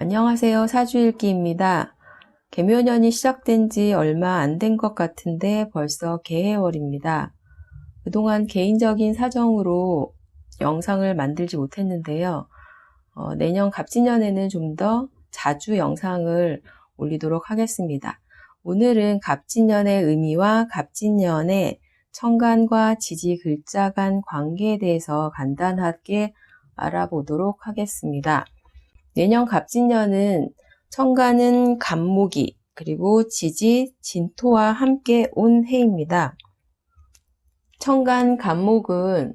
안녕하세요. 사주일기입니다. 개묘년이 시작된 지 얼마 안 된 것 같은데 벌써 개해월입니다. 그동안 개인적인 사정으로 영상을 만들지 못했는데요. 어, 내년 갑진년에는 좀 더 자주 영상을 올리도록 하겠습니다. 오늘은 갑진년의 의미와 갑진년의 청간과 지지 글자 간 관계에 대해서 간단하게 알아보도록 하겠습니다. 내년 갑진년은 청간은 간목이 그리고 지지 진토와 함께 온 해입니다. 청간 간목은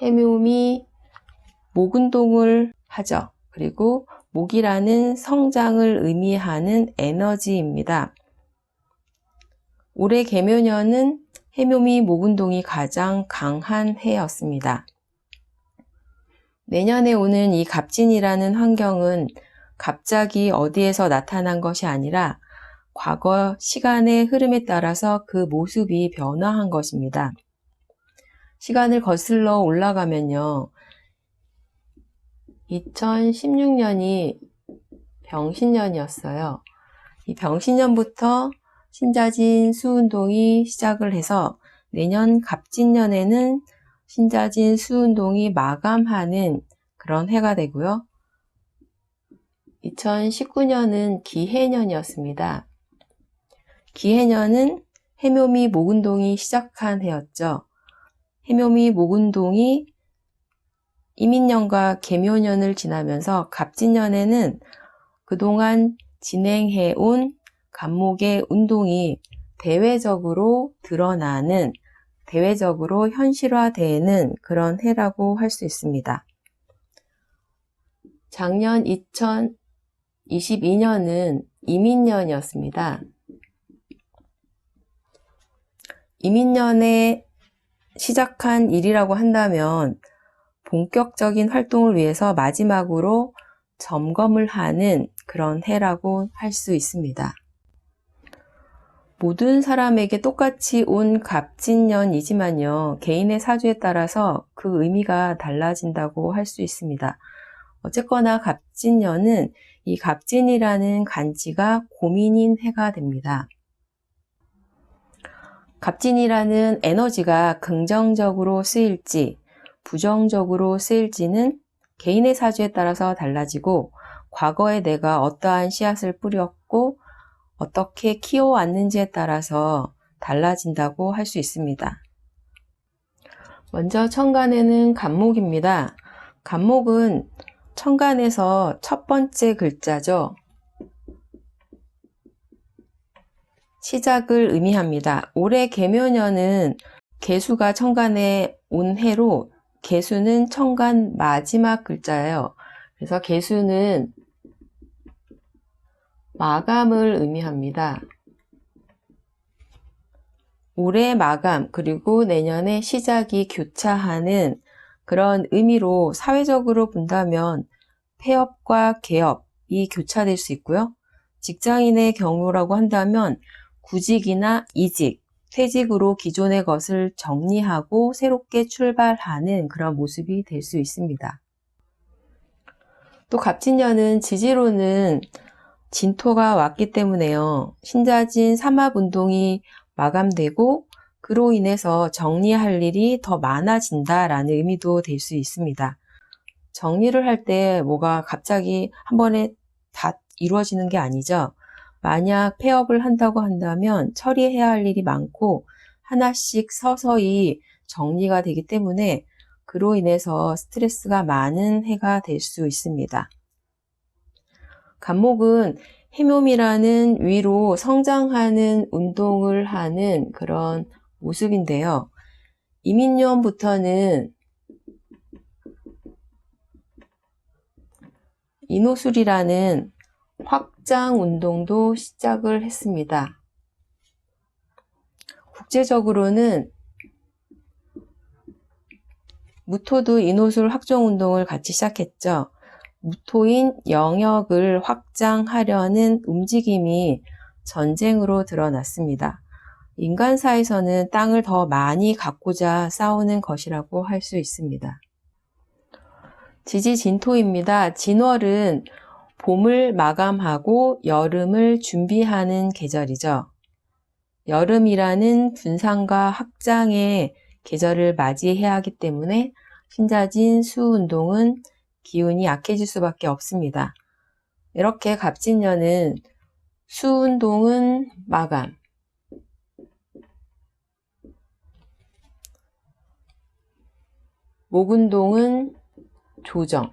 해묘미 목운동을 하죠. 그리고 목이라는 성장을 의미하는 에너지입니다. 올해 개묘년은 해묘미 목운동이 가장 강한 해였습니다. 내년에 오는 이 갑진이라는 환경은 갑자기 어디에서 나타난 것이 아니라 과거 시간의 흐름에 따라서 그 모습이 변화한 것입니다. 시간을 거슬러 올라가면요. 2016년이 병신년이었어요. 이 병신년부터 신자진 수운동이 시작을 해서 내년 갑진년에는 신자진 수운동이 마감하는 그런 해가 되고요. 2019년은 기해년이었습니다. 기해년은 해묘미 목운동이 시작한 해였죠. 해묘미 목운동이 이민년과 개묘년을 지나면서 갑진년에는 그동안 진행해온 간목의 운동이 대외적으로 드러나는 대외적으로 현실화되는 그런 해라고 할 수 있습니다. 작년 2022년은 이민년이었습니다. 이민년에 시작한 일이라고 한다면 본격적인 활동을 위해서 마지막으로 점검을 하는 그런 해라고 할 수 있습니다. 모든 사람에게 똑같이 온 갑진년이지만요, 개인의 사주에 따라서 그 의미가 달라진다고 할 수 있습니다. 어쨌거나 갑진년은 이 갑진이라는 간지가 고민인 해가 됩니다. 갑진이라는 에너지가 긍정적으로 쓰일지, 부정적으로 쓰일지는 개인의 사주에 따라서 달라지고, 과거에 내가 어떠한 씨앗을 뿌렸고, 어떻게 키워왔는지에 따라서 달라진다고 할 수 있습니다. 먼저 천간에는 간목입니다. 간목은 천간에서 첫 번째 글자죠. 시작을 의미합니다. 올해 개묘년은 개수가 천간에 온 해로 개수는 천간 마지막 글자예요. 그래서 개수는 마감을 의미합니다. 올해 마감 그리고 내년에 시작이 교차하는 그런 의미로 사회적으로 본다면 폐업과 개업이 교차될 수 있고요. 직장인의 경우라고 한다면 구직이나 이직, 퇴직으로 기존의 것을 정리하고 새롭게 출발하는 그런 모습이 될 수 있습니다. 또 갑진년은 지지로는 진토가 왔기 때문에요. 신자진 삼합운동이 마감되고 그로 인해서 정리할 일이 더 많아진다라는 의미도 될 수 있습니다. 정리를 할 때 뭐가 갑자기 한 번에 다 이루어지는 게 아니죠. 만약 폐업을 한다고 한다면 처리해야 할 일이 많고 하나씩 서서히 정리가 되기 때문에 그로 인해서 스트레스가 많은 해가 될 수 있습니다. 간목은 해묘미라는 위로 성장하는 운동을 하는 그런 모습인데요. 이민년부터는 이노술이라는 확장 운동도 시작을 했습니다. 국제적으로는 무토도 이노술 확정 운동을 같이 시작했죠. 무토인 영역을 확장하려는 움직임이 전쟁으로 드러났습니다. 인간사에서는 땅을 더 많이 갖고자 싸우는 것이라고 할 수 있습니다. 지지 진토입니다. 진월은 봄을 마감하고 여름을 준비하는 계절이죠. 여름이라는 분산과 확장의 계절을 맞이해야 하기 때문에 신자진 수운동은 기운이 약해질 수밖에 없습니다. 이렇게 갑진년은 수운동은 마감, 목운동은 조정,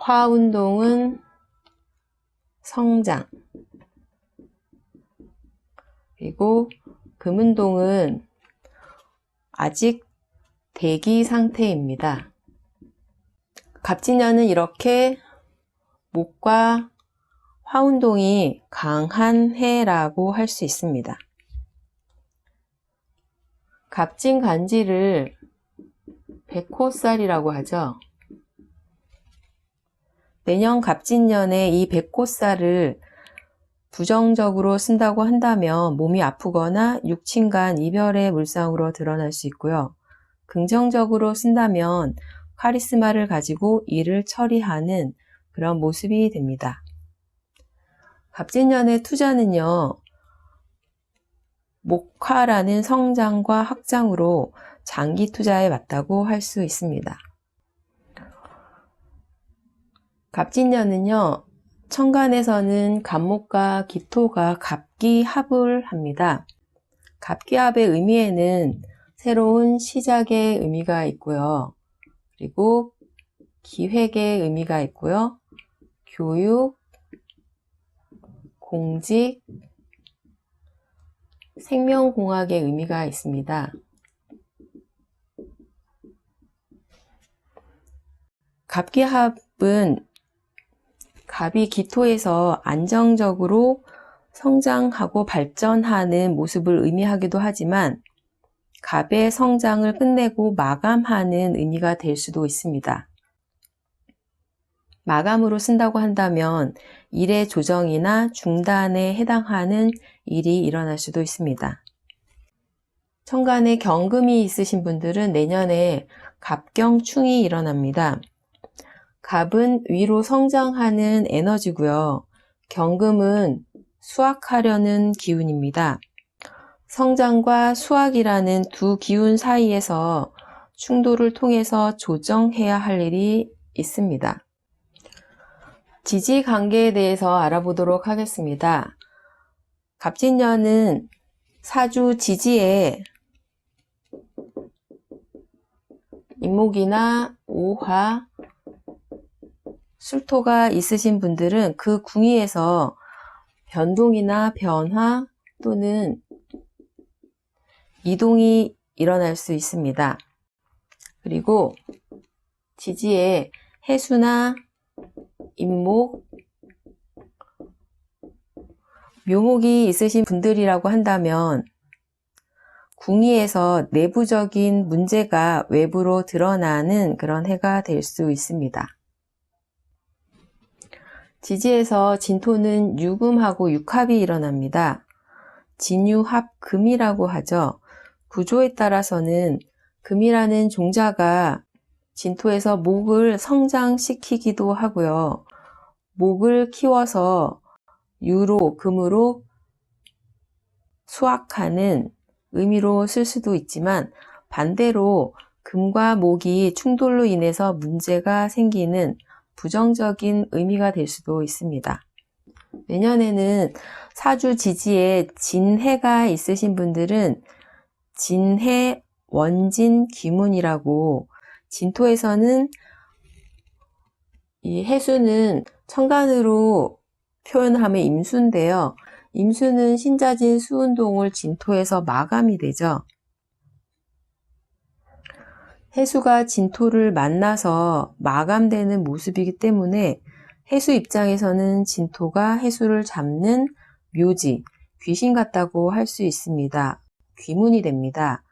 화운동은 성장, 그리고 금운동은 아직 대기 상태입니다. 갑진년은 이렇게 목과 화운동이 강한 해라고 할 수 있습니다. 갑진 간지를 백호살이라고 하죠. 내년 갑진년에 이 백호살을 부정적으로 쓴다고 한다면 몸이 아프거나 육친간 이별의 물상으로 드러날 수 있고요. 긍정적으로 쓴다면 카리스마를 가지고 일을 처리하는 그런 모습이 됩니다. 갑진년의 투자는요, 목화라는 성장과 확장으로 장기 투자에 맞다고 할 수 있습니다. 갑진년은요, 천간에서는 갑목과 기토가 갑기합을 합니다. 갑기합의 의미에는 새로운 시작의 의미가 있고요. 그리고 기획의 의미가 있고요. 교육, 공직, 생명공학의 의미가 있습니다. 갑기합은 갑이 기토에서 안정적으로 성장하고 발전하는 모습을 의미하기도 하지만 갑의 성장을 끝내고 마감하는 의미가 될 수도 있습니다. 마감으로 쓴다고 한다면 일의 조정이나 중단에 해당하는 일이 일어날 수도 있습니다. 천간에 경금이 있으신 분들은 내년에 갑경충이 일어납니다. 갑은 위로 성장하는 에너지고요. 경금은 수확하려는 기운입니다. 성장과 수확이라는 두 기운 사이에서 충돌을 통해서 조정해야 할 일이 있습니다. 지지 관계에 대해서 알아보도록 하겠습니다. 갑진년은 사주 지지에 임목이나 오화, 술토가 있으신 분들은 그 궁위에서 변동이나 변화 또는 이동이 일어날 수 있습니다. 그리고 지지에 해수나 임목, 묘목이 있으신 분들이라고 한다면 궁위에서 내부적인 문제가 외부로 드러나는 그런 해가 될 수 있습니다. 지지에서 진토는 유금하고 육합이 일어납니다. 진유합금이라고 하죠. 구조에 따라서는 금이라는 종자가 진토에서 목을 성장시키기도 하고요. 목을 키워서 유로, 금으로 수확하는 의미로 쓸 수도 있지만 반대로 금과 목이 충돌로 인해서 문제가 생기는 부정적인 의미가 될 수도 있습니다. 내년에는 사주 지지에 진해가 있으신 분들은 진해 원진 기문이라고 진토에서는 이 해수는 천간으로 하면 임수인데요. 임수는 신자진 수운동을 진토에서 마감이 되죠. 해수가 진토를 만나서 마감되는 모습이기 때문에 해수 입장에서는 진토가 해수를 잡는 묘지, 귀신 같다고 할 수 있습니다. 귀문이 됩니다.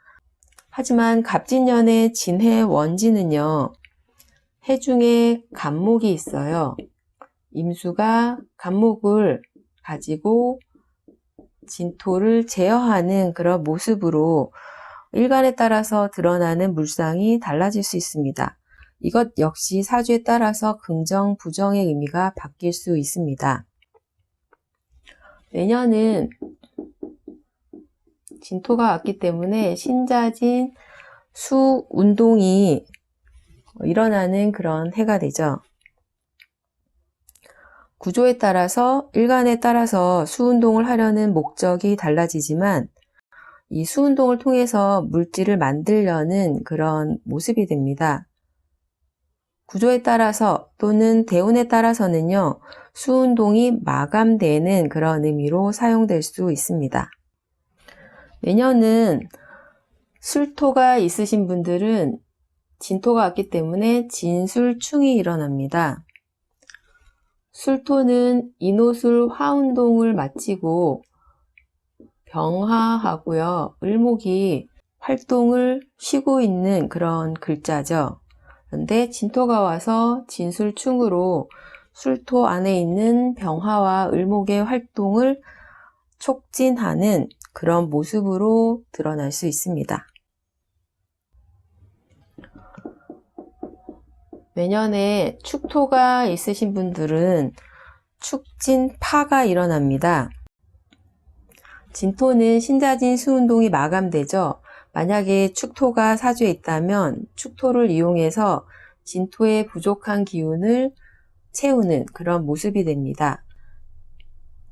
하지만 갑진년의 진해 원지는요, 해 중에 간목이 있어요. 임수가 간목을 가지고 진토를 제어하는 그런 모습으로 일간에 따라서 드러나는 물상이 달라질 수 있습니다. 이것 역시 사주에 따라서 긍정, 부정의 의미가 바뀔 수 있습니다. 내년은 진토가 왔기 때문에 신자진 수 운동이 일어나는 그런 해가 되죠. 구조에 따라서 일간에 따라서 수운동을 하려는 목적이 달라지지만 이 수운동을 통해서 물질을 만들려는 그런 모습이 됩니다. 구조에 따라서 또는 대운에 따라서는요, 수운동이 마감되는 그런 의미로 사용될 수 있습니다. 내년은 술토가 있으신 분들은 진토가 왔기 때문에 진술충이 일어납니다. 술토는 인호술 화운동을 마치고 병화하고요. 을목이 활동을 쉬고 있는 그런 글자죠. 그런데 진토가 와서 진술충으로 술토 안에 있는 병화와 을목의 활동을 촉진하는 그런 모습으로 드러날 수 있습니다. 내년에 축토가 있으신 분들은 축진파가 일어납니다. 진토는 신자진 수운동이 마감되죠. 만약에 축토가 사주에 있다면 축토를 이용해서 진토의 부족한 기운을 채우는 그런 모습이 됩니다.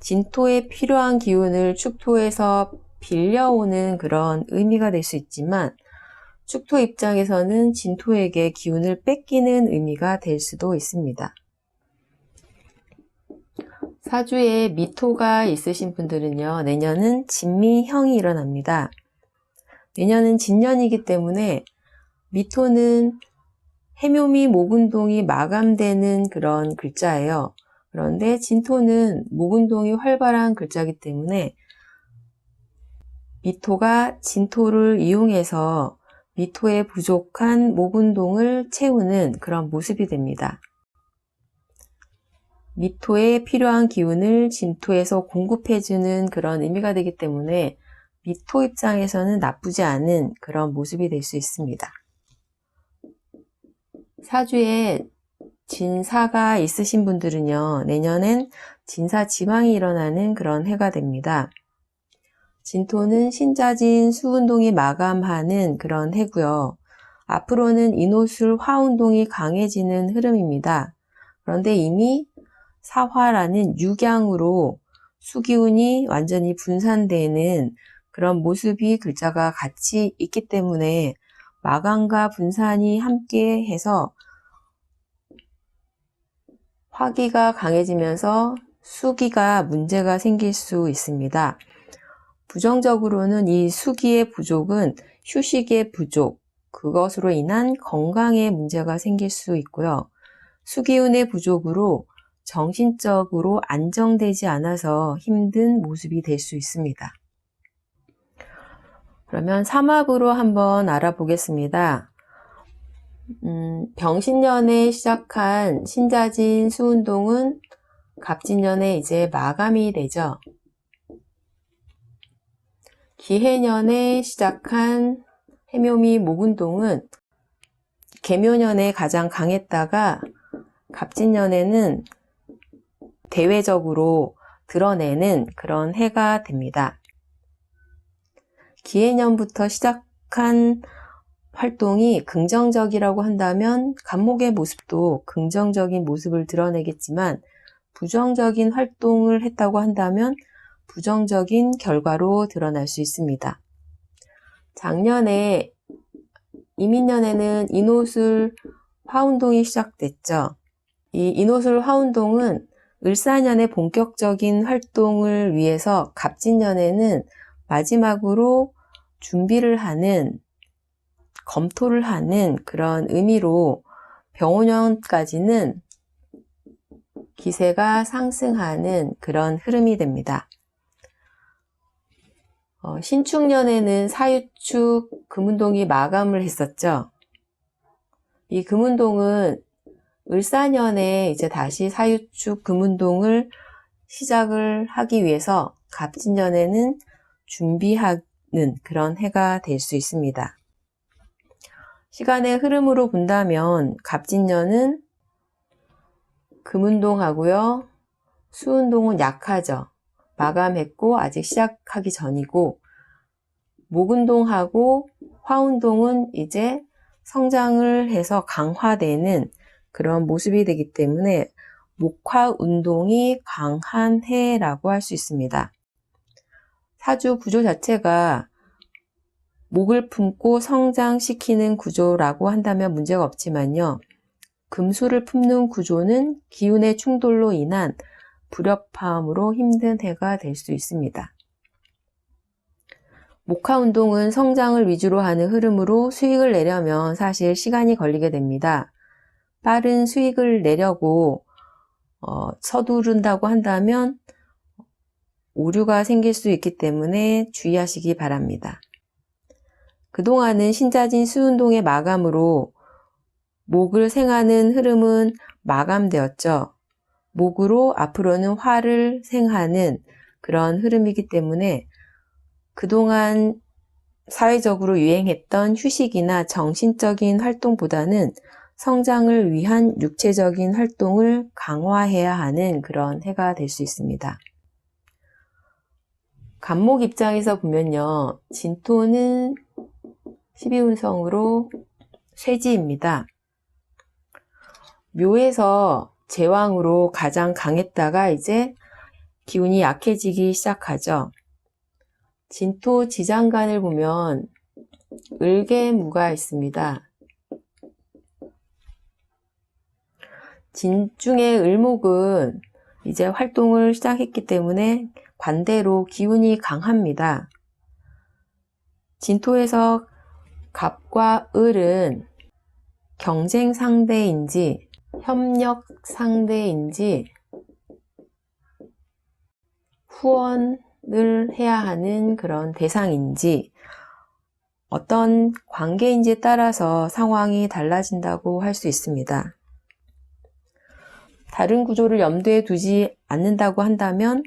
진토에 필요한 기운을 축토에서 빌려오는 그런 의미가 될 수 있지만 축토 입장에서는 진토에게 기운을 뺏기는 의미가 될 수도 있습니다. 사주에 미토가 있으신 분들은요, 내년은 진미형이 일어납니다. 내년은 진년이기 때문에 미토는 해묘미 목운동이 마감되는 그런 글자예요. 그런데 진토는 목운동이 활발한 글자이기 때문에 미토가 진토를 이용해서 미토의 부족한 목운동을 채우는 그런 모습이 됩니다. 미토에 필요한 기운을 진토에서 공급해주는 그런 의미가 되기 때문에 미토 입장에서는 나쁘지 않은 그런 모습이 될 수 있습니다. 사주에 진사가 있으신 분들은요, 내년엔 진사 지방이 일어나는 그런 해가 됩니다. 진토는 신자진 수운동이 마감하는 그런 해고요. 앞으로는 인호술 화운동이 강해지는 흐름입니다. 그런데 이미 사화라는 육양으로 수기운이 완전히 분산되는 그런 모습이 글자가 같이 있기 때문에 마감과 분산이 함께 해서 화기가 강해지면서 수기가 문제가 생길 수 있습니다. 부정적으로는 이 수기의 부족은 휴식의 부족, 그것으로 인한 건강에 문제가 생길 수 있고요. 수기운의 부족으로 정신적으로 안정되지 않아서 힘든 모습이 될 수 있습니다. 그러면 삼합으로 한번 알아보겠습니다. 음, 병신년에 시작한 신자진 수운동은 갑진년에 이제 마감이 되죠. 기해년에 시작한 해묘미 목운동은 개묘년에 가장 강했다가 갑진년에는 대외적으로 드러내는 그런 해가 됩니다. 기해년부터 시작한 활동이 긍정적이라고 한다면 간목의 모습도 긍정적인 모습을 드러내겠지만 부정적인 활동을 했다고 한다면 부정적인 결과로 드러날 수 있습니다. 작년에 이민년에는 인호술 화운동이 시작됐죠. 이 인호술 화운동은 을사년의 본격적인 활동을 위해서 갑진년에는 마지막으로 준비를 하는 검토를 하는 그런 의미로 병원년까지는 기세가 상승하는 그런 흐름이 됩니다. 어, 신축년에는 사유축 금운동이 마감을 했었죠. 이 금운동은 을사년에 이제 다시 사유축 금운동을 시작을 하기 위해서 갑진년에는 준비하는 그런 해가 될 수 있습니다. 시간의 흐름으로 본다면 갑진년은 금운동하고요. 수운동은 약하죠. 마감했고 아직 시작하기 전이고 목운동하고 화운동은 이제 성장을 해서 강화되는 그런 모습이 되기 때문에 목화 운동이 강한 해라고 할 수 있습니다. 사주 구조 자체가 목을 품고 성장시키는 구조라고 한다면 문제가 없지만요. 금수를 품는 구조는 기운의 충돌로 인한 불협화음으로 힘든 해가 될 수 있습니다. 목화 운동은 성장을 위주로 하는 흐름으로 수익을 내려면 사실 시간이 걸리게 됩니다. 빠른 수익을 내려고 어, 서두른다고 한다면 오류가 생길 수 있기 때문에 주의하시기 바랍니다. 그동안은 신자진 수운동의 마감으로 목을 생하는 흐름은 마감되었죠. 목으로 앞으로는 화를 생하는 그런 흐름이기 때문에 그동안 사회적으로 유행했던 휴식이나 정신적인 활동보다는 성장을 위한 육체적인 활동을 강화해야 하는 그런 해가 될 수 있습니다. 간목 입장에서 보면요. 진토는 12운성으로 쇠지입니다. 묘에서 제왕으로 가장 강했다가 이제 기운이 약해지기 시작하죠. 진토 지장간을 보면 을개무가 있습니다. 진중의 을목은 이제 활동을 시작했기 때문에 관대로 기운이 강합니다. 진토에서 갑과 을은 경쟁 상대인지 협력 상대인지 후원을 해야 하는 그런 대상인지 어떤 관계인지에 따라서 상황이 달라진다고 할 수 있습니다. 다른 구조를 염두에 두지 않는다고 한다면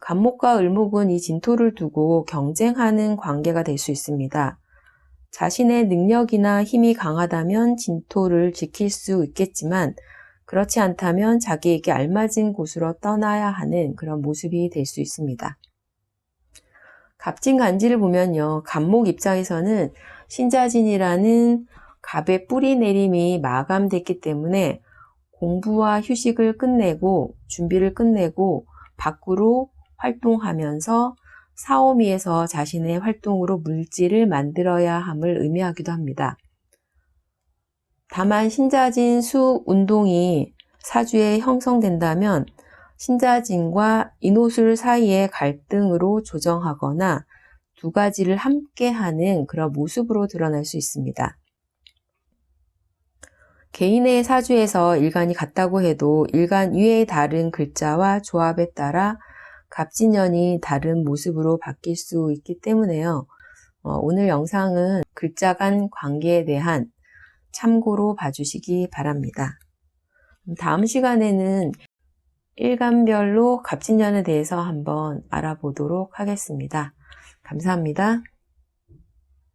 간목과 을목은 이 진토를 두고 경쟁하는 관계가 될 수 있습니다. 자신의 능력이나 힘이 강하다면 진토를 지킬 수 있겠지만 그렇지 않다면 자기에게 알맞은 곳으로 떠나야 하는 그런 모습이 될 수 있습니다. 갑진 간지를 보면요. 간목 입장에서는 신자진이라는 갑의 뿌리 내림이 마감됐기 때문에 공부와 휴식을 끝내고 준비를 끝내고 밖으로 활동하면서 사오미에서 자신의 활동으로 물질을 만들어야 함을 의미하기도 합니다. 다만 신자진 수 운동이 사주에 형성된다면 신자진과 인호술 사이의 갈등으로 조정하거나 두 가지를 함께 하는 그런 모습으로 드러날 수 있습니다. 개인의 사주에서 일간이 같다고 해도 일간 위의 다른 글자와 조합에 따라 갑진년이 다른 모습으로 바뀔 수 있기 때문에요. 어, 오늘 영상은 글자 간 관계에 대한 참고로 봐주시기 바랍니다. 다음 시간에는 일간별로 갑진년에 대해서 한번 알아보도록 하겠습니다. 감사합니다.